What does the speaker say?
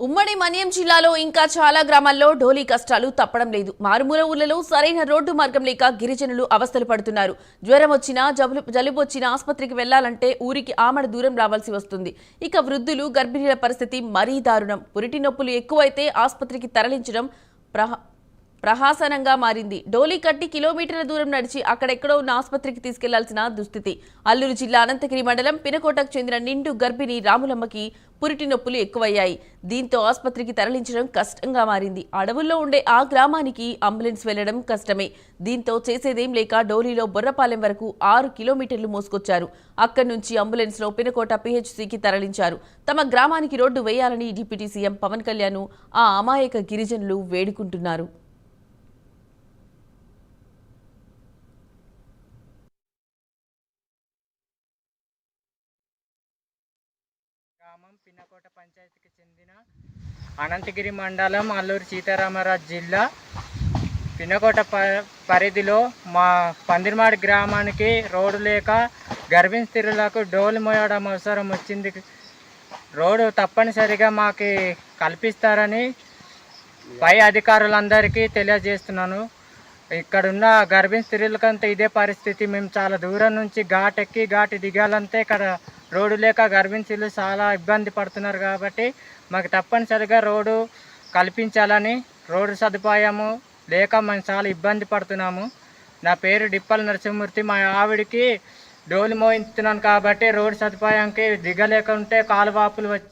ఉమ్మడి మన్యం జిల్లాలో ఇంకా చాలా గ్రామాల్లో డోలీ కష్టాలు తప్పడం లేదు. మారుమూల ఊర్లలో సరైన రోడ్డు మార్గం లేక గిరిజనులు అవస్థలు పడుతున్నారు. జ్వరం వచ్చినా జలుబు జలుబు వచ్చినా ఆసుపత్రికి వెళ్ళాలంటే ఊరికి ఆమడ దూరం రావాల్సి వస్తుంది. ఇక వృద్ధులు గర్భిణీల పరిస్థితి మరీ దారుణం. పురిటి నొప్పులు ఎక్కువైతే ఆసుపత్రికి తరలించడం ప్రహాసనంగా మారింది. డోలీ కట్టి కిలోమీటర్ల దూరం నడిచి అక్కడెక్కడో ఉన్న ఆసుపత్రికి తీసుకెళ్ళాల్సిన దుస్థితి. అల్లూరు జిల్లా అనంతగిరి మండలం పినకోటకు చెందిన నిండు గర్భిణి రాములమ్మకి పురిటి నొప్పులు ఎక్కువయ్యాయి. దీంతో ఆసుపత్రికి తరలించడం కష్టంగా మారింది. అడవుల్లో ఉండే ఆ గ్రామానికి అంబులెన్స్ వెళ్ళడం కష్టమే. దీంతో చేసేదేం లేక డోలీలో బొర్రపాలెం వరకు ఆరు కిలోమీటర్లు మోసుకొచ్చారు. అక్కడి నుంచి అంబులెన్స్లో పినకోట పిహెచ్సికి తరలించారు. తమ గ్రామానికి రోడ్డు వేయాలని డిప్యూటీ సీఎం పవన్ కళ్యాణ్ ఆ అమాయక గిరిజనులు వేడుకుంటున్నారు. పిన్నకోట పంచాయతీకి చెందిన అనంతగిరి మండలం అల్లూరు సీతారామరాజు జిల్లా. పిన్నకోట ప పరిధిలో మా పందిరిమాడి గ్రామానికి రోడ్డు లేక గర్భిణీ స్త్రీలకు డోలు మోయడం అవసరం వచ్చింది. రోడ్డు తప్పనిసరిగా మాకు కల్పిస్తారని పై అధికారులందరికీ తెలియజేస్తున్నాను. ఇక్కడున్న గర్భిణీ స్త్రీలకంతా ఇదే పరిస్థితి. మేము చాలా దూరం నుంచి ఘాట్ ఎక్కి ఘాటు దిగాలంటే ఇక్కడ రోడ్డు లేక గర్భిణీలు చాలా ఇబ్బంది పడుతున్నారు కాబట్టి మాకు తప్పనిసరిగా రోడ్డు కల్పించాలని రోడ్డు సదుపాయము లేక మేము చాలా ఇబ్బంది పడుతున్నాము. నా పేరు డిప్పల నరసింహమూర్తి. మా ఆవిడికి డోలు మోయిస్తున్నాను కాబట్టి రోడ్డు సదుపాయానికి దిగలేకుంటే కాలువాపులు వచ్చి